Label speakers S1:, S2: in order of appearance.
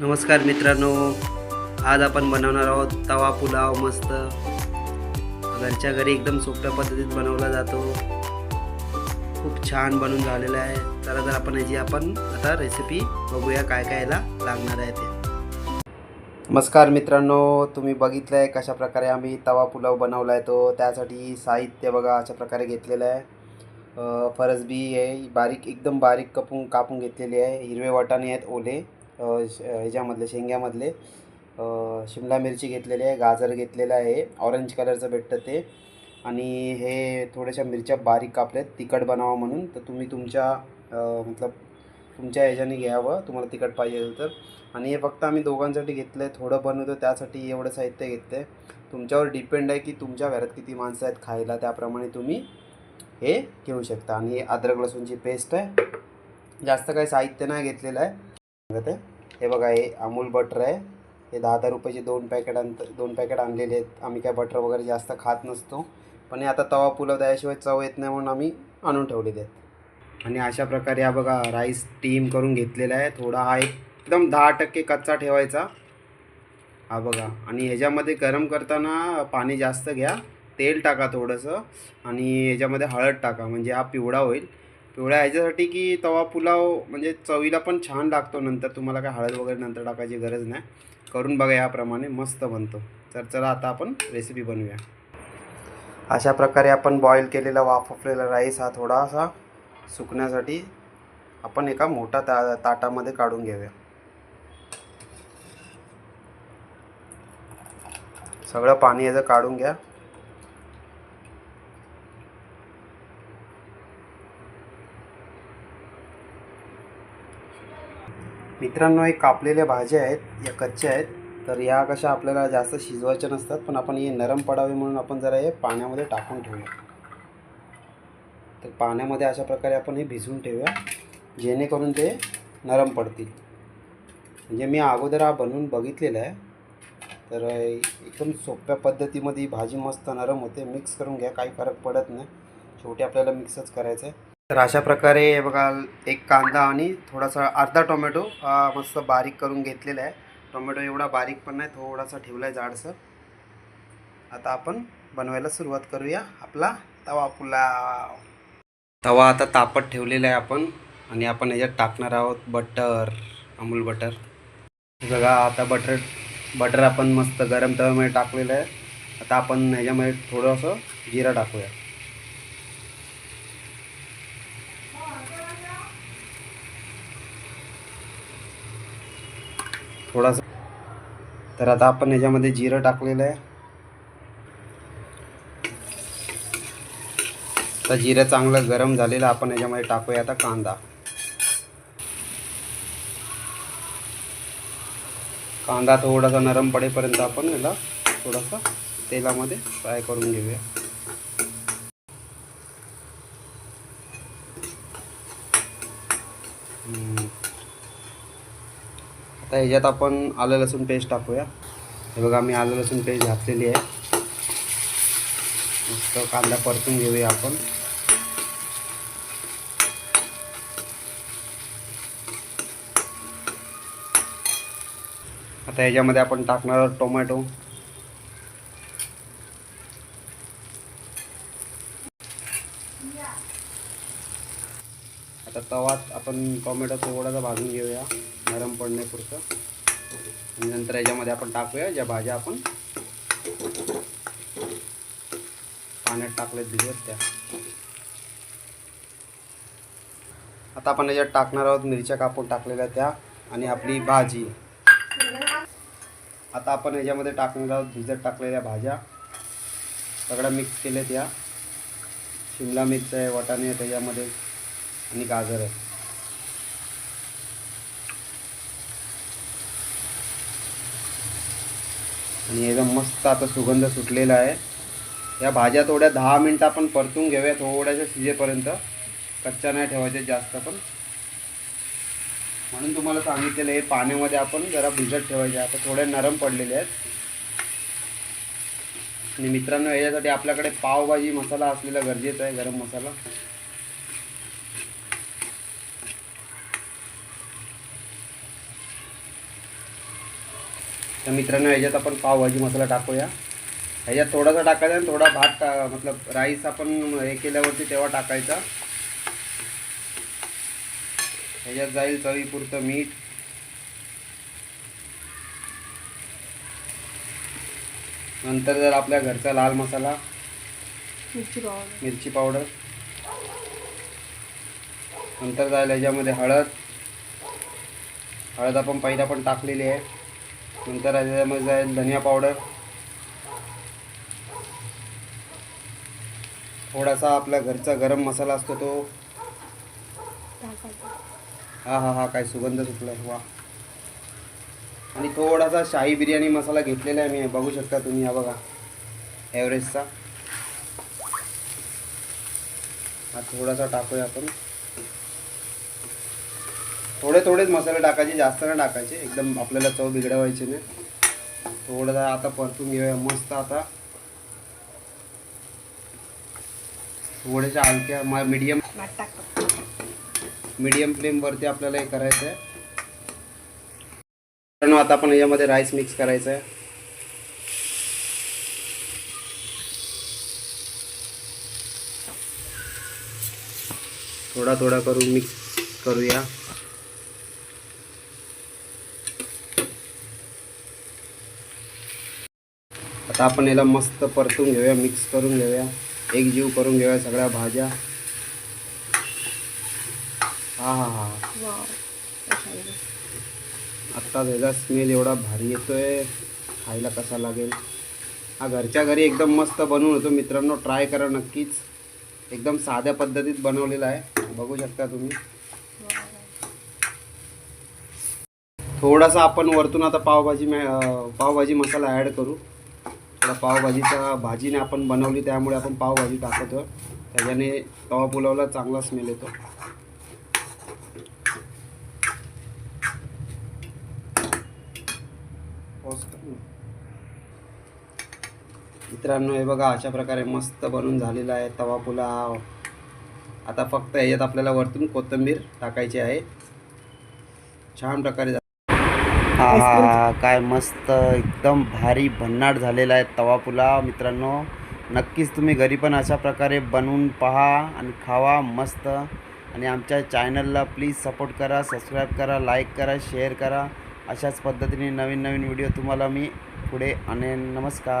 S1: नमस्कार मित्रांनो आज आपण बनवणार आहोत तवा पुलाव मस्त. घरच्या घरी एकदम सोप्या पद्धतीत बनवला जातो. खूप छान बनून झालेला आहे. चला तर आपण याची आपण आता रेसिपी बघूया काय काय याला लागणार आहे ते. नमस्कार मित्रांनो तुम्ही बघितलं आहे कशाप्रकारे आम्ही तवा पुलाव बनवला आहे तो. त्यासाठी साहित्य बघा अशा प्रकारे घेतलेलं आहे. फरसबी आहे बारीक एकदम बारीक कापून कापून घेतलेली आहे. हिरवे वाटाणे आहेत ओले. ह्याच्यामधले शेंग्यामधले शिमला मिरची घेतलेली आहे गाजर घेतलेलं आहे ऑरेंज कलरचं भेटतं ते. आणि हे थोड्याशा मिरच्या बारीक कापल्यात तिखट बनावा म्हणून. तर तुम्ही तुमच्या मतलब तुमच्या ह्याच्याने घ्यावं तुम्हाला तिखट पाहिजे असेल तर. आणि हे फक्त आम्ही दोघांसाठी घेतलं आहे थोडं बनवतो त्यासाठी एवढं साहित्य घेतलं आहे तुमच्यावर डिपेंड आहे की तुमच्या घरात किती माणसं आहेत खायला त्याप्रमाणे तुम्ही हे घेऊ शकता. आणि हे अद्रक लसूणची पेस्ट आहे. जास्त काही साहित्य नाही घेतलेलं आहे. सांगत. आहे हे बघा हे अमूल बटर आहे. हे दहा दहा रुपयाचे दोन पॅकेट आण दोन पॅकेट आणलेले आहेत. आम्ही काय बटर वगैरे जास्त खात नसतो. पण हे आता तवा पुलाव द्यायशिवाय चव येत नाही म्हणून आम्ही आणून ठेवलेले आहेत. आणि अशा प्रकारे हा बघा राईस स्टीम करून घेतलेला आहे. थोडा हा एक एकदम दहा टक्के कच्चा ठेवायचा. हा बघा आणि ह्याच्यामध्ये गरम करताना पाणी जास्त घ्या. तेल टाका थोडंसं. आणि ह्याच्यामध्ये हळद टाका म्हणजे हा पिवळा होईल. एवढ्या ह्याच्यासाठी की तवा पुलाव म्हणजे चवीला पण छान लागतो. नंतर तुम्हाला काय हळद वगैरे नंतर टाकायची गरज नाही. करून बघा याप्रमाणे. मस्त बनतो. तर चला आता आपण रेसिपी बनवूया. अशा प्रकारे आपण बॉईल केलेला वाफवलेला राईस हा थोडासा सुकण्यासाठी आपण एका मोठ्या ता ताटामध्ये काढून घेऊया. सगळं पाणी याचं काढून घ्या. मित्रांनो एक कापलेल्या भाज्या आहेत या कच्च्या आहेत. तर या कशा आपल्याला जास्त शिजवायच्या नसतात पण आपण हे नरम पडावे म्हणून आपण जरा हे पाण्यामध्ये टाकून ठेवूया. तर पाण्यामध्ये अशा प्रकारे आपण हे भिजवून ठेवूया जेणेकरून ते नरम पडतील. म्हणजे मी अगोदर हा बनवून बघितलेला आहे. तर एकदम सोप्या पद्धतीमध्ये ही भाजी मस्त नरम होते. मिक्स करून घ्या काही फरक पडत नाही. शेवटी आपल्याला मिक्सच करायचं आहे. तर अशा प्रकारे हे बघा एक कांदा आणि थोडासा अर्धा टोमॅटो हा मस्त बारीक करून घेतलेला आहे. टोमॅटो एवढा बारीक पण नाही थोडासा ठेवला आहे जाडसर. आता आपण बनवायला सुरुवात करूया आपला तवा पुलाव. तवा आता तापत ठेवलेला आहे आपण आणि आपण याच्यात टाकणार आहोत बटर अमूल बटर. बघा आता बटर बटर आपण मस्त गरम तव्यामध्ये टाकलेलं आहे. आता आपण ह्याच्यामध्ये थोडंसं जिरा टाकूया. थोडासा. तर आता आपण याच्यामध्ये जिरं टाकलेलं आहे. तर जिरं चांगलं गरम झालेलं आपण याच्यामध्ये टाकूया आता कांदा. कांदा थोडासा नरम पडेपर्यंत आपण याला थोडासा तेलामध्ये फ्राय करून घेऊया. आता ह्याच्यात आपण आलं लसूण पेस्ट टाकूया. हे बघा मी आलं लसूण पेस्ट घातलेली आहे. मस्त कांदा परतून घेऊया आपण. आता ह्याच्यामध्ये आपण टाकणार टोमॅटो. आता तवात आपण टोमॅटो थोडासा भाजून घेऊया नरम पडण्यापुरतं. आणि नंतर याच्यामध्ये आपण टाकूया ज्या भाज्या आपण पाण्यात टाकल्या भिजवत त्या. आता आपण याच्यात टाकणार आहोत मिरच्या कापून टाकलेल्या त्या आणि आपली भाजी. आता आपण याच्यामध्ये टाकणार आहोत भिजत टाकलेल्या भाज्या. सगळ्या मिक्स केल्या त्या. शिमला मिरच आहे वाटाणे आहे त्याच्यामध्ये आणि गाजर आहे. आणि एकदम मस्त आता सुगंध सुटलेला आहे. या भाज्या थोड्या दहा मिनटं आपण परतून घेऊया थोड्याशा शिजेपर्यंत. कच्च्या नाही ठेवायच्या जास्त पण. म्हणून तुम्हाला सांगितलेलं हे पाण्यामध्ये आपण जरा भिजत ठेवायचे. आता थोडे नरम पडलेले आहेत. आणि मित्रांनो याच्यासाठी आपल्याकडे पावभाजी मसाला असलेला गरजेचा आहे गरम मसाला. तर मित्रांनो ह्याच्यात आपण पावभाजी मसाला टाकूया. ह्याच्यात थोडासा टाकायचा आणि थोडा भात टा मतलब राईस आपण हे केल्यावरती तेव्हा टाकायचा. ह्याच्यात जाईल चवीपुरतं मीठ. नंतर जर आपल्या घरचा लाल मसाला
S2: मिरची पावडर.
S1: मिरची पावडर. नंतर जाईल ह्याच्यामध्ये हळद. हळद आपण पहिला पण टाकलेली आहे. नंतर ह्याच्यामध्ये जाईल धनिया पावडर. थोडासा आपला घरचा गरम मसाला असतो तो. हा हा हा काय सुगंध सुटला वा. आणि थोडासा शाही बिर्याणी मसाला घेतलेला आहे मी. बघू शकता तुम्ही हा बघा. एव्हरेजचा हा थोडासा टाकूया आपण. थोडे थोडेच मसाले टाकायचे जास्त नाही टाकायचे. एकदम आपल्याला चव बिघडवायची नाही. थोडंसं आता परतून घेऊया. मस्त आता. थोड्याशा हलक्या मीडियम
S2: भात टाकतो.
S1: मीडियम फ्लेमवरती आपल्याला हे करायचं आहे. मित्रांनो आता आपण याच्यामध्ये राईस मिक्स करायचं आहे. थोडा थोडा करून मिक्स करूया. आता आपण याला मस्त परतून घेऊया मिक्स करून घेऊया. एक जीव करून घेऊया सगळ्या भाज्या. हा हा हा. आत्ता त्याचा स्मेल एवढा भारी येतोय. खायला कसा लागेल? हा घरच्या घरी एकदम मस्त बनवून होतो. मित्रांनो ट्राय करा नक्कीच. एकदम साध्या पद्धतीत बनवलेला आहे. बघू शकता तुम्ही. थोडासा आपण वरतून आता पावभाजी मॅ पावभाजी मसाला ॲड करू. थोडा पावभाजीचा भाजीने आपण बनवली त्यामुळे आपण पावभाजी टाकतो त्याच्याने तवा पुलावला चांगला स्मेल येतो. मित्रांनो हे बघा अशा प्रकारे मस्त बनून झालेला आहे तवा पुलाव. आता फक्त ह्याच्यात आपल्याला वरतून कोथिंबीर टाकायची आहे. छान प्रकारे हा हा हा. काय मस्त एकदम भारी भन्नाट झालेला आहे तवा पुलाव मित्रांनो. नक्कीच तुम्ही घरी पण अशा प्रकारे बनवून पहा आणि खावा मस्त. आणि आमच्या चॅनलला प्लीज सपोर्ट करा सबस्क्राईब करा लाईक करा शेअर करा. अशाच पद्धतीने नवीन नवीन व्हिडिओ तुम्हाला मी पुढे आणेन. नमस्कार.